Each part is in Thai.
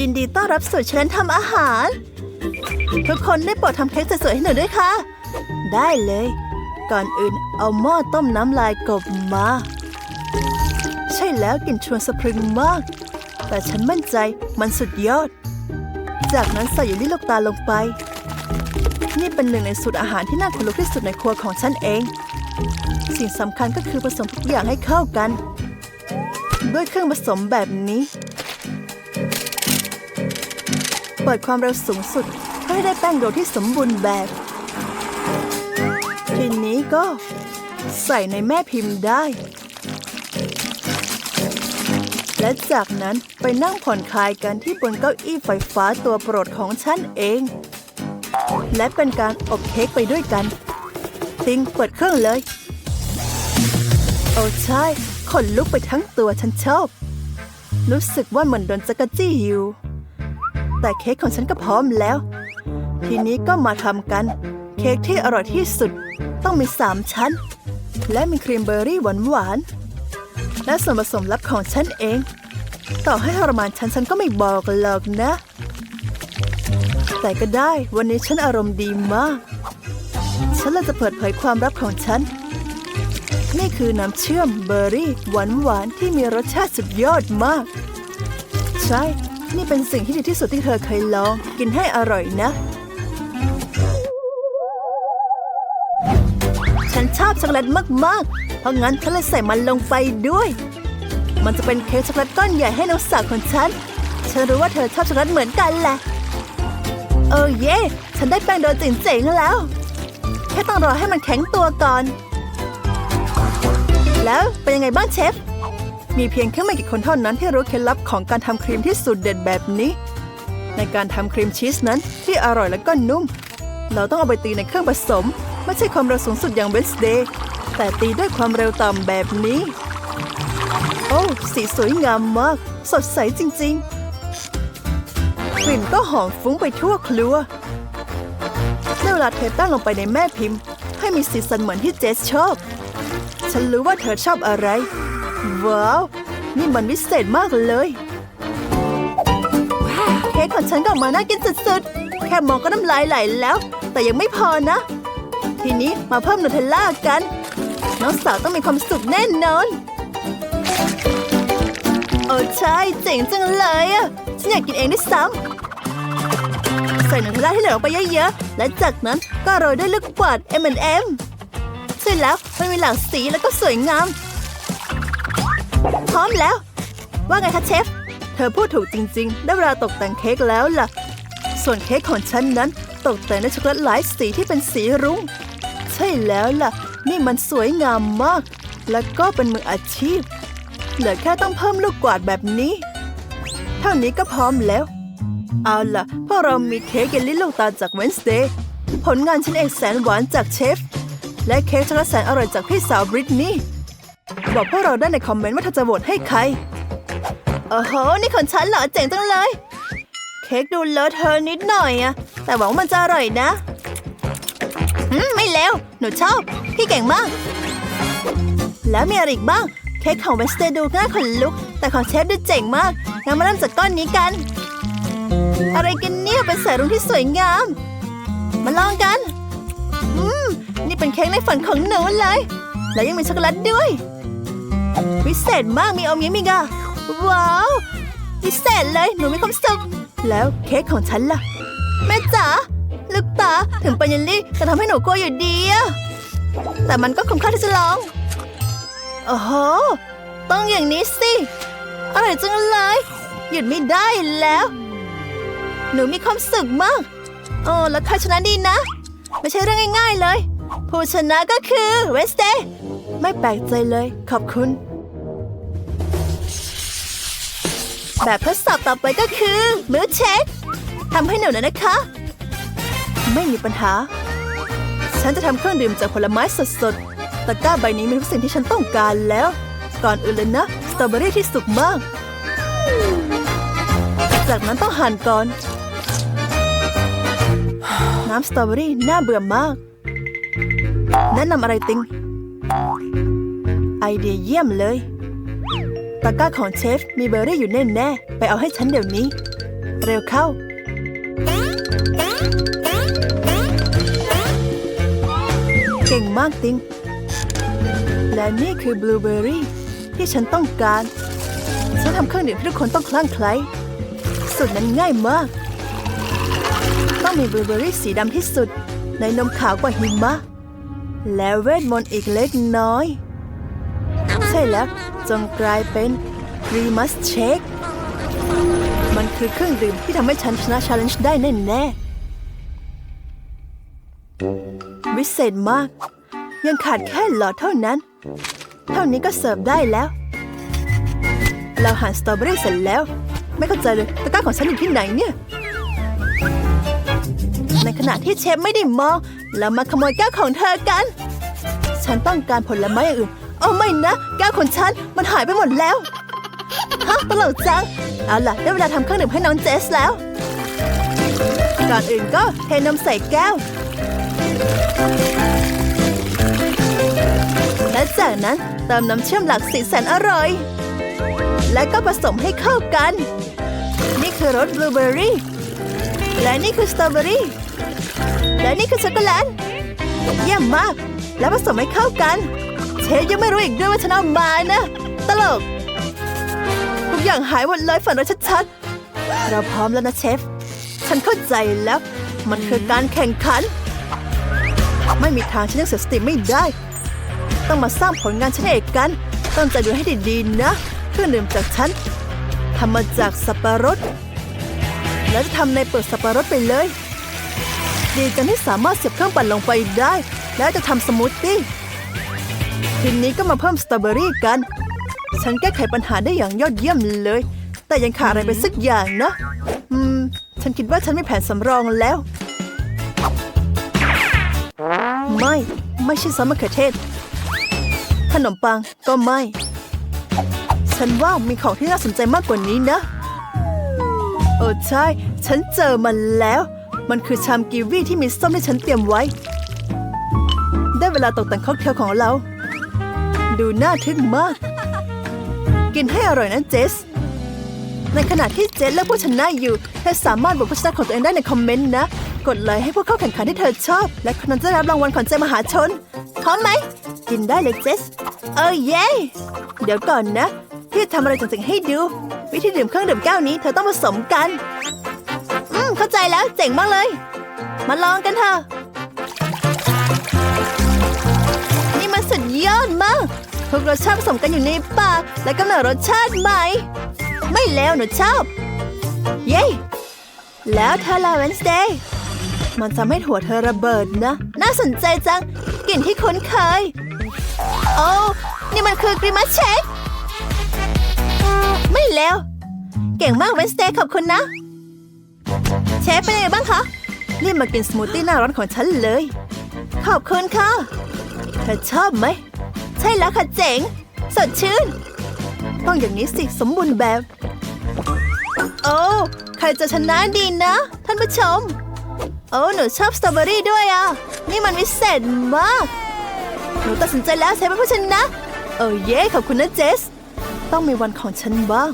ยินดีต้อนรับสู่ชนทำอาหาร ทุกคนได้โปรดทำเค้กสวยๆให้หนูด้วยค่ะ ได้เลย ก่อนอื่นเอาหม้อต้มน้ำลายกบมา ใช่แล้วกลิ่นชวนสะพรึงมาก แต่ฉันมั่นใจมันสุดยอด จากนั้นใส่เยลลี่ลูกตาลงไป นี่เป็นหนึ่งในสูตรอาหารที่น่าขนลุกที่สุดในครัวของฉันเอง สิ่งสำคัญก็คือผสมทุกอย่างให้เข้ากัน ด้วยเครื่องผสมแบบนี้ เปิดความเร็วสูงสุดเพื่อให้ได้แป้งโดที่สมบูรณ์แบบ ทีนี้ก็ใส่ในแม่พิมพ์ได้ และจากนั้นไปนั่งผ่อนคลายกันที่บนเก้าอี้ไฟฟ้าตัวโปรดของฉันเอง และเป็นการอบเค้กไปด้วยกัน ติงเปิดเครื่องเลย โอ้ใช่ขนลุกไปทั้งตัวฉันชอบ รู้สึกว่าเหมือนโดนจักรจี้อยู่ แต่เค้กของฉันก็พร้อมแล้ว ทีนี้ก็มาทำกัน เค้กที่อร่อยที่สุด ต้องมีสามชั้น และมีครีมเบอร์รี่หวานๆและส่วนผสมลับของฉันเอง ต่อให้ทรมานฉันฉันก็ไม่บอกหรอกนะ แต่ก็ได้วันนี้ฉันอารมณ์ดีมาก ฉันเลยจะเปิดเผยความลับของฉันนี่คือน้ำเชื่อมเบอร์รี่หวานๆที่มีรสชาติสุดยอดมาก ใช่ นี่เป็นสิ่งที่ดีที่สุดที่เธอเคยลอง กินให้อร่อยนะ ฉันชอบช็อกโกแลตมาก ๆ เพราะงั้นฉันเลยใส่มันลงไปด้วย มันจะเป็นเค้กช็อกโกแลตก้อนใหญ่ให้น้องสาวของฉัน ฉันรู้ว่าเธอชอบช็อกโกแลตเหมือนกันแหละเออเย่ฉันได้แป้งโดยเจ๋งๆแล้ว แค่ต้องรอให้มันแข็งตัวก่อน แล้วเป็นยังไงบ้างเชฟ มีเพียงแค่ไม่กี่คนเท่านั้นที่รู้เคล็ดลับของการทำครีมที่สุดเด็ดแบบนี้ ในการทำครีมชีสนั้นที่อร่อยและก็นุ่ม เราต้องเอาไปตีในเครื่องผสม ไม่ใช่ความเร็วสูงสุดอย่างเวสเดย์แต่ตีด้วยความเร็วต่ำแบบนี้ โอ้สีสวยงามมาก สดใสจริง ๆ กลิ่นก็หอมฟุ้งไปทั่วครัวได้เวลาเทแป้งลงไปในแม่พิมพ์ ให้มีสีสันเหมือนที่เจสชอบ ฉันรู้ว่าเธอชอบอะไร ว้าว นี่มันวิเศษมากเลยเค้กของฉันก็ออกมาน่ากินสุดๆ แค่มองก็น้ำลายไหลแล้ว แต่ยังไม่พอนะ ทีนี้มาเพิ่มนูเทลล่ากัน น้องสาวต้องมีความสุขแน่นอน โอ้ใช่เจ๋งจังเลยอะ ฉันอยากกินเองด้วยซ้ำใส่นูเทลล่าที่เหลือลงไปเยอะๆ และจากนั้นก็โรยด้วยลูกกวาด M&M ใช่แล้วมันมีหลากสีแล้วก็สวยงาม พร้อมแล้ว ว่าไงคะเชฟ เธอพูดถูกจริง ๆ ได้เวลาตกแต่งเค้กแล้วล่ะ ส่วนเค้กของฉันนั้น ตกแต่งด้วยช็อกโกแลตหลายสีที่เป็นสีรุ้ง ใช่แล้วล่ะ นี่มันสวยงามมาก และก็เป็นมืออาชีพ เหลือแค่ต้องเพิ่มลูกกวาดแบบนี้ เท่านี้ก็พร้อมแล้ว เอาล่ะพวกเรามีเค้กเยลลี่ลูกตาจากเวนสเดย์ผลงานฉันเองแสนหวานจากเชฟ และเค้กช็อกโกแลตแสนอร่อยจากพี่สาวบริตนี่ บอกพวกเราได้ในคอมเมนต์ว่าเธอจะโหวตให้ใคร โอ้โห นี่ของฉันเหรอเจ๋งจังเลย เค้กดูเลอะเทอะนิดหน่อยอะแต่หวังว่ามันจะอร่อยนะอืมไม่เลวหนูชอบ พี่เก่งมาก แล้วมีอะไรอีกบ้าง เค้กของเวสเตดูง่ายขนลุก แต่ของเชฟดูเจ๋งมากงั้นมาเริ่มจากก้อนนี้กัน อะไรกันเนี่ยเป็นสายรุ้งที่สวยงาม มาลองกัน อืม นี่เป็นเค้กในฝันของหนูเลย และยังมีช็อกโกแลตด้วย วิเศษมากมีอมยิ้มอีกอะว้าววิเศษเลยหนูมีความสุขแล้วเค้กของฉันล่ะ แม่จ๋าลูกตาถึงป็นเยลลี่จะทำให้หนูกลัวอยู่ดีอะแต่มันก็คุ้มค่าที่จะลองโอ้โหต้องอย่างนี้สิอร่อยจังเลยหยุดไม่ได้แล้ว หนูมีความสุขมากโอ้แล้วใครชนะดีนะ ไม่ใช่เรื่องง่ายๆเลย ผู้ชนะก็คือเวสเตย์ไม่แปลกใจเลย ขอบคุณ แบบทดสอบต่อไปก็คือมิลเช็คทำให้หนูน่อยนะคะ ไม่มีปัญหา ฉันจะทำเครื่องดื่มจากผลไม้สดๆตะกร้าใบนี้มีทุกสิ่งที่ฉันต้องการแล้ว ก่อนอื่นเลยนะ สตรอเบอรี่ที่สุกมาก จากนั้นต้องหั่นก่อน น้ำสตรอเบอรี่น่าเบื่อมาก แนะนำอะไรติง ไอเดียเยี่ยมเลย ตะกร้าของเชฟมีเบอร์รี่อยู่แน่ๆไปเอาให้ฉันเดี๋ยวนี้ เร็วเข้า เก่งมากติง และนี่คือบลูเบอร์รี่ที่ฉันต้องการ ฉันทำเครื่องดื่มที่ทุกคนต้องคลั่งไคล้สูตรนั้นง่ายมาก ต้องมีบลูเบอร์รี่สีดำที่สุด ในนมขาวกว่าหิมะ และเวทมนต์อีกเล็กน้อย ใช่แล้ว จงกลายเป็น รีมัสเชค มันคือเครื่องดื่มที่ทำให้ฉันชนะชาเลนจ์ได้แน่แน่วิเศษมาก ยังขาดแค่หลอดเท่านั้น เท่านี้ก็เสิร์ฟได้แล้ว เราหั่นสตรอเบอรี่เสร็จแล้ว ไม่เข้าใจเลยตะกร้าของฉันอยู่ที่ไหนเนี่ย ในขณะที่เชฟไม่ได้มอง เรามาขโมยแก้วของเธอกัน ฉันต้องการผลไม้อย่างอื่น โอ้ไม่นะแก้วของฉันมันหายไปหมดแล้ว ฮะตลกจัง เอาล่ะ ได้เวลาทำเครื่องดื่มให้น้องเจสแล้ว ก่อนอื่นก็เทนมใส่แก้ว และจากนั้นเติมน้ำเชื่อมหลักสีแสนอร่อย และก็ผสมให้เข้ากัน นี่คือรสบลูเบอร์รี่ และนี่คือสตรอเบอรี่ และนี่คือช็อกโกแลต เยี่ยมมาก แล้วผสมให้เข้ากัน ชฟยังไม่รู้อีกด้วยว่าฉันเอามานะ ตลก ทุกอย่างหายหมดเลยฝันว่าชัดๆ เราพร้อมแล้วนะเชฟ ฉันเข้าใจแล้ว มันคือการแข่งขัน ไม่มีทางฉันยังเสียสติไม่ได้ ต้องมาสร้างผลงานชิ้นเอกกันต้องใจดูให้ดีๆนะ เครื่องดื่มจากฉันทำมาจากสับปะรด แล้วจะทำในเปลือกสับปะรดไปเลย ดีจังที่สามารถเสียบเครื่องปั่นลงไปได้ แล้วจะทำสมูทตี้ ทีนี้ก็มาเพิ่มสตรอเบอรี่กัน ฉันแก้ไขปัญหาได้อย่างยอดเยี่ยมเลย แต่ยังขาดอะไรไปสักอย่างนะอืม ฉันคิดว่าฉันมีแผนสำรองแล้ว ไม่ ไม่ใช่ซอสมะเขือเทศ ขนมปังก็ไม่ ฉันว่ามีของที่น่าสนใจมากกว่านี้นะ โอ้ใช่ ฉันเจอมันแล้ว มันคือชามกีวีที่มีส้มที่ฉันเตรียมไว้ ได้เวลาตกแต่งค็อกเทลของเรา ดูน่าทึ่งมาก กินให้อร่อยนะเจส ในขณะที่เจสเลือกผู้ชนะอยู่ เธอสามารถบอกผู้ชนะของตัวเองได้ในคอมเมนต์นะ กดไลค์ให้ผู้เข้าแข่งขันที่เธอชอบ และคนนั้นจะรับรางวัลขวัญใจมหาชนพร้อมไหม กินได้เลยเจส เออเย้ เดี๋ยวก่อนนะ พี่ทำอะไรจริงๆให้ดู วิธีดื่มเครื่องดื่มแก้วนี้เธอต้องผสมกัน อืมเข้าใจแล้วเจ๋งมากเลย มาลองกันเถอะนี่มันสุดยอดมาก ทุกรสชาติผสมกันอยู่ในปาก และกำเนิดรสชาติใหม่ ไม่แล้วหนูชอบ เย้ แล้วเธอลาเวนสเดย์มันทำให้หัวเธอระเบิดนะ น่าสนใจจังกลิ่นที่คุ้นเคย โอ้นี่มันคือกริมัสเชคไม่แล้ว เก่งมากเวนสเดย์ขอบคุณนะ เชฟเป็นยังไงบ้างคะรีบมากินสมูทตี้หน้าร้อนของฉันเลย ขอบคุณค่ะ เธอชอบไหม ใช่แล้วค่ะเจ๋ง สดชื่น ต้องอย่างนี้สิสมบูรณ์แบบ โอ้ ใครจะชนะดีนะ ท่านผู้ชม โอ้หนูชอบสตรอเบอรี่ด้วยอะ นี่มันวิเศษมาก หนูตัดสินใจแล้วใช้เป็นผู้ชนะโอ้เย้ขอบคุณนะเจส ต้องมีวันของฉันบ้าง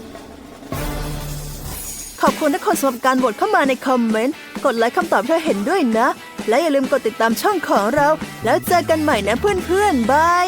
ขอบคุณทุกคนสำหรับการโหวตเข้ามาในคอมเมนต์ กดไลค์คำตอบที่เธอเห็นด้วยนะ และอย่าลืมกดติดตามช่องของเรา แล้วเจอกันใหม่นะเพื่อนๆ บาย